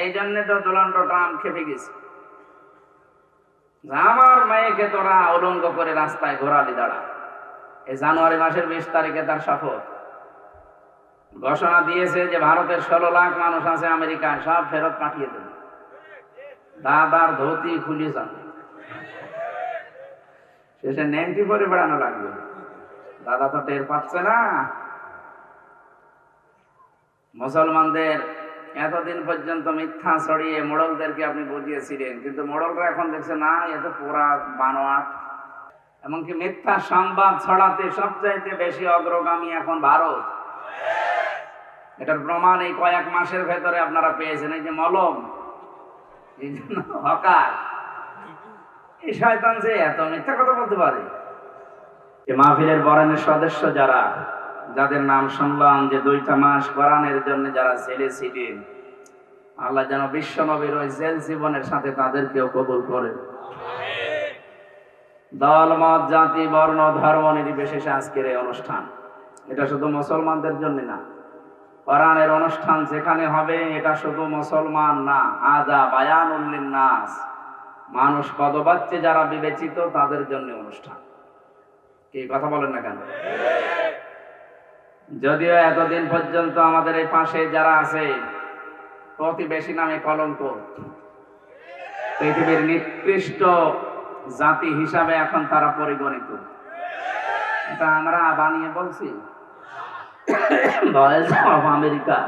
এই জন্য তো ডোনাল্ড ট্রাম্প খেপে গেছে। আমার মেয়েকে তোরা উলঙ্গ করে রাস্তায় ঘোরালি দাঁড়া। এই জানুয়ারি মাসের বিশ তারিখে তার শপথ। ঘোষণা দিয়েছে যে ভারতের ষোলো লাখ মানুষ আছে আমেরিকায়, সব ফেরত পাঠিয়ে দেবে। দাদার ধুতি খুলে যাবে শেষে নেংটি পরে বেড়ানো লাগবে। দাদা তো টের পাচ্ছে না। মুসলমানদের এতদিন পর্যন্ত মিথ্যা ছড়িয়ে মোড়লদেরকে আপনি বুঝিয়েছিলেন, কিন্তু মোড়লরা এখন দেখছে, না এত পোড়া বানোয়াট। এমনকি মিথ্যা সংবাদ ছড়াতে সবচাইতে বেশি অগ্রগামী এখন ভারত। এটার প্রমাণ এই কয়েক মাসের ভেতরে আপনারা পেয়েছেন, এই যে মলম, এই জন্য হকার। এই শয়তান যে এত মিথ্যা কথা বলতে পারে? এই মাহফিলের বরণের সদস্য যারা যাদের নাম শুনলাম যে দুইটা মাস কোরআনের জন্য যারা জেলে ছিলেন, আল্লাহ যেন বিশ্ব নবীর ওই জেল জীবনের সাথে তাদেরকেও কবুল করে। দল, মত, জাতি, বর্ণ, ধর্ম নির্বিশেষে আজকের এই অনুষ্ঠান। এটা শুধু মুসলমানদের জন্য না, কোরআনের অনুষ্ঠান যেখানে হবে এটা শুধু মুসলমান না আজা বায়ান নাস মানুষ পদবাচ্যে যারা বিবেচিত, তাদের জন্য অনুষ্ঠান। কি, কথা বলেন না কেন? যদিও এতদিন পর্যন্ত আমাদের এই পাশে যারা আছে, প্রতিবেশী নামে কলঙ্ক। পৃথিবীর নিকৃষ্ট জাতি হিসাবে এখন তারা পরিগণিত। এটা আমরা বানিয়ে বলছি। ভয়েস অফ আমেরিকা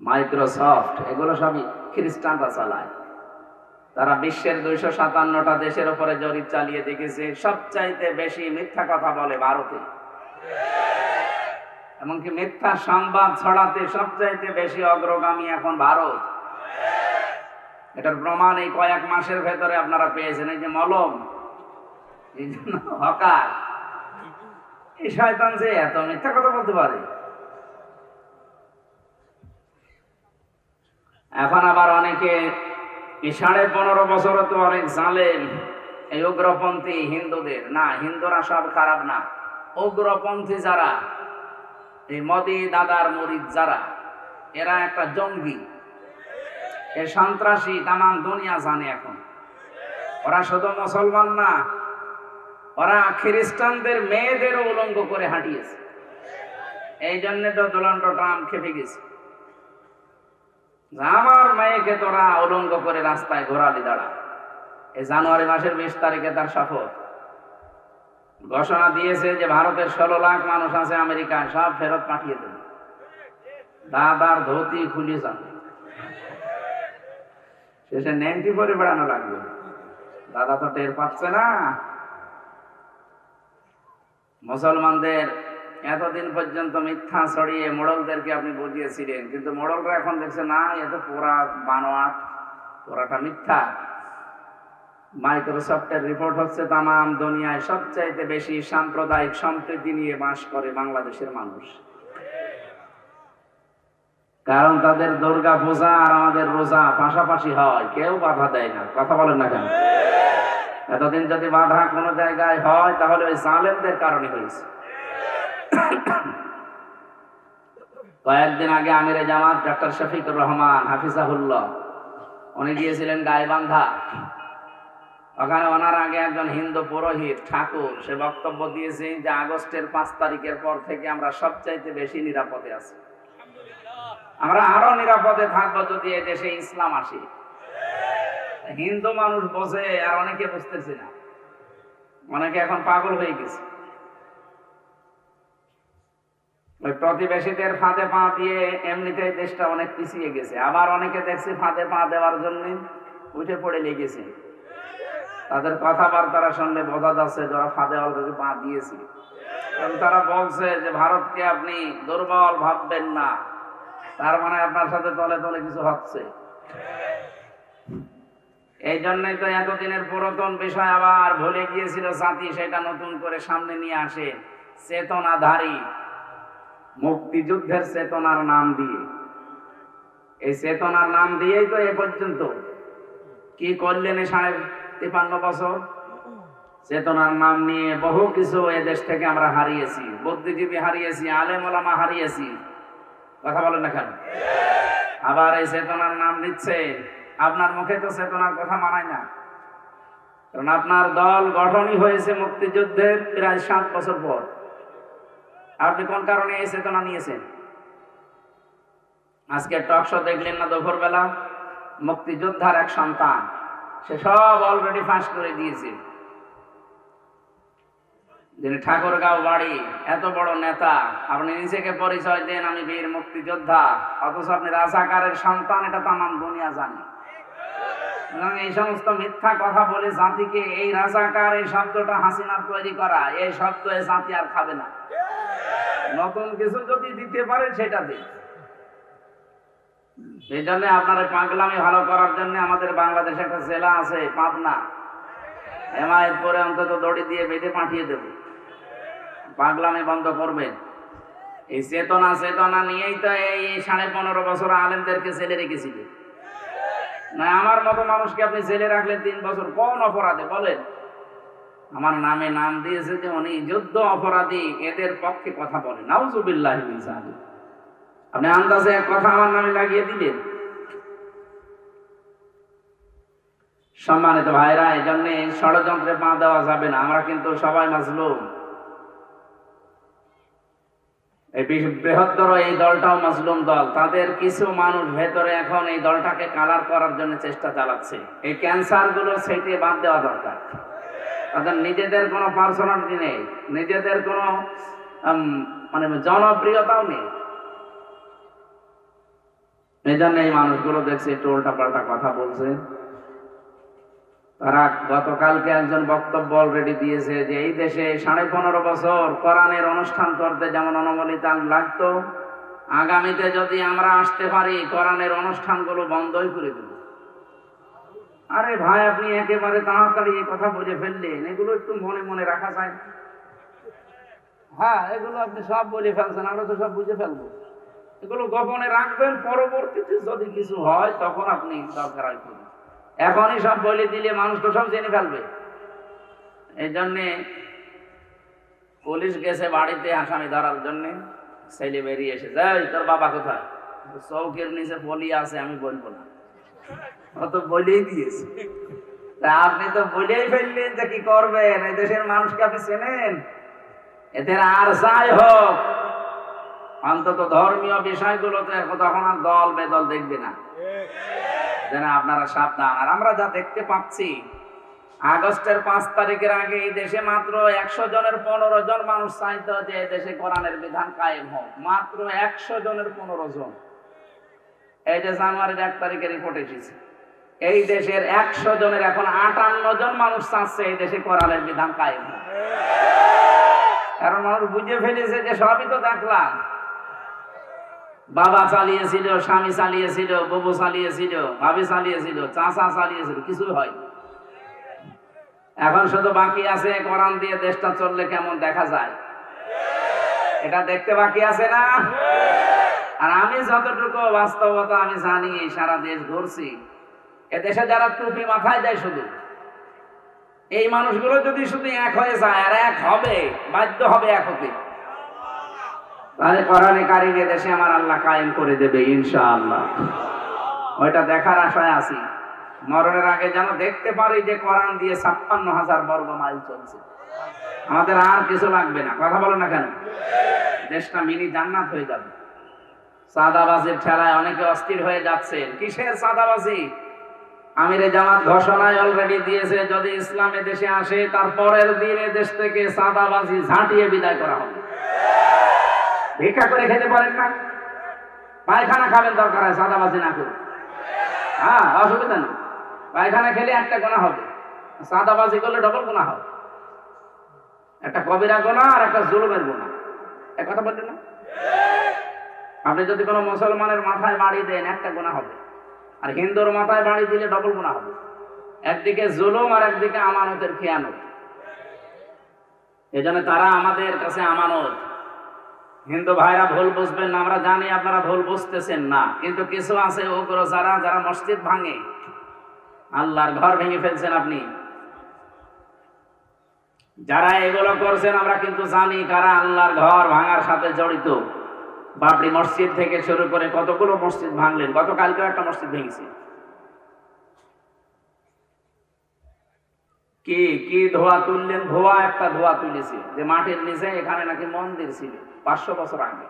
মাইক্রোসফট এগুলো সবই খ্রিস্টানরা চালায়। তারা বিশ্বের দুইশো সাতান্নটা দেশের উপরে জরিপ চালিয়ে দেখেছে, সবচাইতে বেশি মিথ্যা কথা বলে ভারতে। এমনকি মিথ্যা সংবাদ ছড়াতে সবচাইতে বেশি অগ্রগামী এখন ভারত। এটার প্রমাণ এই কয়েক মাসের ভেতরে আপনারা পেয়েছেন, এই যে মলম, এই জন্য হকার। এই শয়তান যে এত মিথ্যা কথা বলতে পারে। এখন আবার অনেকে এই সাড়ে পনেরো বছর তো অনেক জালেম। এই উগ্রপন্থী হিন্দুদের। না, হিন্দুরা সব খারাপ না। উগ্রপন্থী যারা, এই মদি দাদার মরিদ যারা, এরা একটা জঙ্গি। এ সন্ত্রাসী তামাম দুনিয়া জানে এখন। ওরা শুধু মুসলমান না, ওরা খ্রিস্টানদের মেয়েদেরও উলঙ্গ করে হাঁটিয়েছে। এই জন্য তো ডোনাল্ড ট্রাম্প খেপে গেছে। আমার মেয়েকে তোরা উলঙ্গ করে রাস্তায় ঘোরালি দাঁড়া। এই জানুয়ারি মাসের বিশ তারিখে তার শপথ। ঘোষণা দিয়েছে যে ভারতের ষোলো লাখ মানুষ আছে আমেরিকায়, সব ফেরত পাঠিয়ে দেবে। দাদার ধুতি খুলে যাবে। শেষে নেংটি পরে বেড়ানো লাগবে। দাদা তো টের পাচ্ছে না। মুসলমানদের এতদিন পর্যন্ত মিথ্যা ছড়িয়ে মোড়লদেরকে আপনি বুঝিয়েছিলেন, কিন্তু মোড়লরা এখন দেখছে, না এত পোড়া বানোয়াট পোড়াটা মিথ্যা। মাইক্রোসফটের রিপোর্ট হচ্ছে, তামাম দুনিয়ায় সবচাইতে বেশি সাম্প্রদায়িক সম্প্রীতি নিয়ে বাস করে বাংলাদেশের মানুষ। কারণ তাদের দুর্গা পূজা আর আমাদের রোজা পাশাপাশি হয়, কেউ বাধা দেয় না, কথা বলেন না কেন? এতদিন যদি বাধা কোনো জায়গায় হয়, তাহলে ওই জালেমদের কারণে হয়েছে। কয়েকদিন আগে আমিরে জামাত ডক্টর শফিকুর রহমান, হাফিজাহুল্লাহ, উনি গিয়েছিলেন গাইবান্ধা। ওখানে ওনার আগে একজন হিন্দু পুরোহিত, ঠাকুর, সে বক্তব্য দিয়েছে যে আগস্টের পাঁচ তারিখের পর থেকে আমরা সবচাইতে বেশি নিরাপদে আছি। আমরা আরও নিরাপদে থাকব যদি এ দেশে ইসলাম আসে। হিন্দু মানুষ বোঝে আর অনেকে বুঝতেছে না। অনেকে এখন পাগল হয়ে গেছে। প্রতিবেশীদের ফাঁদে পা দিয়ে এমনিতেই দেশটা অনেক পিছিয়ে গেছে। আবার অনেকে দেখছি ফাঁদে পা দেওয়ার জন্য উঠে পড়ে লেগেছে। তাদের কথাবার্তারা শুনলে বোঝা যাচ্ছে যারা ফাঁদে অলরেডি পা দিয়েছে। তারা বলছে যে, ভারতকে আপনি দুর্বল ভাববেন না। তার মানে আপনার সাথে তলে তলে কিছু হচ্ছে। এই জন্যই তো এতদিনের পুরাতন বিষয় আবার ভুলে গিয়েছিল জাতি, সেটা নতুন করে সামনে নিয়ে আসে। চেতনাধারী। মুক্তিযুদ্ধের চেতনার নাম দিয়ে। এই চেতনার নাম দিয়েই তো এ পর্যন্ত। কি করলেন সাড়ে তিপান্ন বছর? চেতনার নাম নিয়ে বহু কিছু এ দেশ থেকে আমরা হারিয়েছি। বুদ্ধিজীবী হারিয়েছি, আলেম ওলামা হারিয়েছি। কথা বলেন না কেন? আবার এই চেতনার নাম দিচ্ছে। আপনার মুখে তো চেতনার কথা মানায় না। কারণ আপনার দল গঠনই হয়েছে মুক্তিযুদ্ধের প্রায় সাত বছর পর। আপনি কোন কারণে এই চেতনা নিয়েছেন? আজকে টকশো দেখলেন না দুপুর বেলা মুক্তিযোদ্ধার এক সন্তান, সে সব অলরেডি ফাঁস করে দিয়েছে। যিনি ঠাকুরগাঁও বাড়ি, এত বড় নেতা, আপনি নিজেকে পরিচয় দেন, আমি বীর মুক্তিযোদ্ধা। অথচ আপনি রাজাকারের সন্তান, এটা তামাম দুনিয়া জানে। এই সমস্ত মিথ্যা কথা বলে জাতিকে এই রাজাকার এই শব্দটা হাসিনার তৈরি করা, এই শব্দ জাতি আর খাবে না। নতুন কিছু যদি দিতে পারে, সেটা দিন। এই জন্য আপনার পাগলামি ভালো করার জন্য আমাদের বাংলাদেশে একটা জেলা আছে, পাবনা। এমায়ের পরে অন্তত দড়ি দিয়ে বেঁধে পাঠিয়ে দেব। পাগলামি বন্ধ করবেন। এই চেতনা চেতনা নিয়েই তো এই সাড়ে পনেরো বছর আলেমদেরকে জেলে রেখেছিল না, আমার মতো মানুষকে আপনি জেলে রাখলেন তিন বছর কোন অপরাধে বলেন? আমার নামে নাম দিয়েছে যে উনি যুদ্ধ অপরাধী, এদের পক্ষে কথা বলেন নাউজুবিল্লাহ। আপনি আন্দাজে এক কথা আমার নামে লাগিয়ে দিলেন? সম্মানিত ভাইরা এই জন্যে ষড়যন্ত্রে পা দেওয়া যাবে না। আমরা কিন্তু সবাই মাজলুম। এই বৃহত্তর এই দলটাও মাজলুম দল। তাদের কিছু মানুষ ভেতরে এখন এই দলটাকে কালার করার জন্য চেষ্টা চালাচ্ছে। এই ক্যান্সারগুলো সেটে বাদ দেওয়া দরকার। তাদের নিজেদের কোনো পার্সোনালিটি নেই, নিজেদের কোনো মানে জনপ্রিয়তাও নেই। এই জন্য এই মানুষগুলো দেখছি একটু উল্টা পাল্টা কথা বলছে। তারা গতকালকে একজন বক্তব্য অলরেডি দিয়েছে যে, এই দেশে সাড়ে পনেরো বছর কোরআনের অনুষ্ঠান করতে যেমন অনুমোদিত লাগতো, আগামীতে যদি আমরা আসতে পারি, কোরআনের অনুষ্ঠানগুলো বন্ধই করে দেব। আরে ভাই আপনি একেবারে তাড়াতাড়ি এই কথা বুঝে ফেললেন। এগুলো একটু মনে মনে রাখা যায়। হ্যাঁ এগুলো আপনি সব বলে ফেলছেন আমরা তো সব বুঝে ফেলব। এগুলো গোপনে রাখবেন পরবর্তীতে যদি কিছু হয় তখন আপনি এখনই সব বলে দিলে মানুষ তো সব জেনে ফেলবে। এই জন্যে পুলিশ গেছে বাড়িতে আসামি ধরার জন্যে। ছেলে বেরিয়ে এসেছে। "এই, তোর বাবা কোথায়? চৌকের নিচে পলি আছে আমি বলব না। তো বলেই দিয়েছে। আপনি তো বলেই ফেললেন যে কি করবেন, এই দেশের মানুষকে আপনি চেনেন? এদের আর যাই হোক, অন্তত ধর্মীয় বিষয়গুলোতে তখন আর দল বেদল দেখবে না। যেন আপনারা সাবধান। আর আমরা যা দেখতে পাচ্ছি, আগস্টের পাঁচ তারিখের আগে এই দেশে মাত্র একশো জনের পনেরো জন মানুষ চাইতো যে দেশে কোরআনের বিধান কায়েম হোক। মাত্র একশো জনের পনেরো জন। এই যে জানুয়ারির এক তারিখে রিপোর্ট এসেছে। এই দেশের একশো জনের এখন আটান্ন জন মানুষ চাচ্ছে এই দেশে কোরআনের বিধান কায়েম কারণ মানুষ বুঝে ফেলেছে যে সবই তো দেখলাম। বাবা চালিয়েছিল, স্বামী চালিয়েছিল ববু চালিয়েছিল, ভাবি চালিয়েছিল, চাচা চালিয়েছিল, কিছুই হয় এখন শুধু বাকি আছে কোরআন দিয়ে দেশটা চললে কেমন দেখা যায়? এটা দেখতে বাকি আছে না? আর আমি যতটুকু বাস্তবতা আমি জানি সারা দেশ ঘুরছি। এ দেশে যারা টুপি মাথায় দেয় শুধু, এই মানুষগুলো যদি শুধু এক হয়ে যায়, আর এক হবে, বাধ্য হবে এক হতে। তাহলে কোরআনে কারিমে দেশে আমার আল্লাহ কায়েম করে দেবে, ইনশাআল্লাহ। ওইটা দেখার আশায় আছি। মরণের আগে যেন দেখতে পারি যে কোরআন দিয়ে ছাপ্পান্ন হাজার বর্গ মাইল চলছে। আমাদের আর কিছু লাগবে না। কথা বলো না কেন? দেশটা মিনি জান্নাত হয়ে যাবে। সাদাবাজির ঠেলায় অনেকে অস্থির হয়ে যাচ্ছেন। কিসের সাদাবাজি আমিরে জামাত ঘোষণায় অলরেডি দিয়েছে, যদি ইসলামে দেশে আসে, তার পরের দিনে দেশ থেকে সাদাবাজি ঝাঁটিয়ে বিদায় করা হবে। ভিক্ষা করে খেতে পারেন না। পায়খানা খাবেন দরকার হয়, সাদাবাজি না করে হ্যাঁ অসুবিধা নেই। পায়খানা খেলে একটা গোনা হবে। সাদাবাজি করলে ডবল গোনা হবে। একটা কবিরা গোনা আর একটা জুলুমের গোনা। এক কথা বললেন না? আপনি যদি কোনো মুসলমানের মাথায় বাড়ি দেন, একটা গোনা হবে। আর হিন্দুর মাথায় বাড়ি দিলে ডবল গোনা হবে। একদিকে জুলুম আর একদিকে আমানতের খেয়ানত। এজন্য তারা আমাদের কাছে আমানত। হিন্দু ভাইরা ভুল বুঝবেন না, আমরা জানি আপনারা ভুল বুঝতেছেন না। কিন্তু কিছু আছে ওগুলো যারা যারা মসজিদ ভাঙে। আল্লাহর ঘর ভেঙে ফেলছেন আপনি। যারা এগুলো করছেন, আমরা কিন্তু জানি কারা আল্লাহর ঘর ভাঙার সাথে জড়িত। বাবরি মসজিদ থেকে শুরু করে কতগুলো মসজিদ ভাঙলেন? গতকালকেও একটা মসজিদ ভেঙেছে। কি কি ধোয়া তুললেন? ধোয়া, একটা ধোয়া তুলেছে। যে মাটির নিচে এখানে নাকি মন্দির ছিল, পাঁচশো বছর আগে।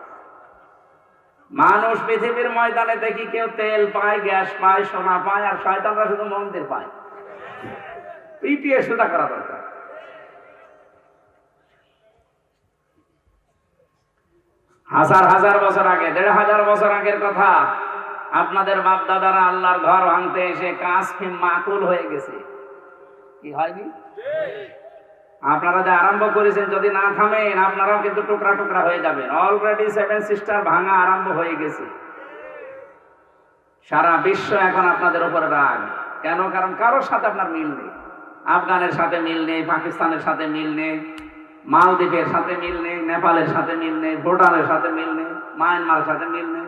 মানুষ পৃথিবীর ময়দানে দেখি কেউ তেল পায়, গ্যাস পায়, সোনা পায়, আর শয়তানরা শুধু মন্দির পায়। পিটিয়ে সোজা করা দরকার। হাজার হাজার বছর আগে, দেড় হাজার বছর আগের কথা, আপনাদের বাপ দাদারা আল্লাহর ঘর ভাঙতে এসে কাজ মাকুল হয়ে গেছে। কি হয়নি? আপনারা যে আরম্ভ করেছেন, যদি না থামেন, আপনারাও কিন্তু টুকরা টুকরা হয়ে যাবেন। অলরেডি সেভেন সিস্টার ভাঙা আরম্ভ হয়ে গেছে। সারা বিশ্ব এখন আপনাদের উপরে রাগ। কেন? কারণ কারোর সাথে আপনার মিল নেই। আফগানের সাথে মিল নেই, পাকিস্তানের সাথে মিল নেই। মালদ্বীপের সাথে মিল নেই, নেপালের সাথে মিল নেই, ভুটানের সাথে মিল নেই, মায়ানমারের সাথে মিল নেই।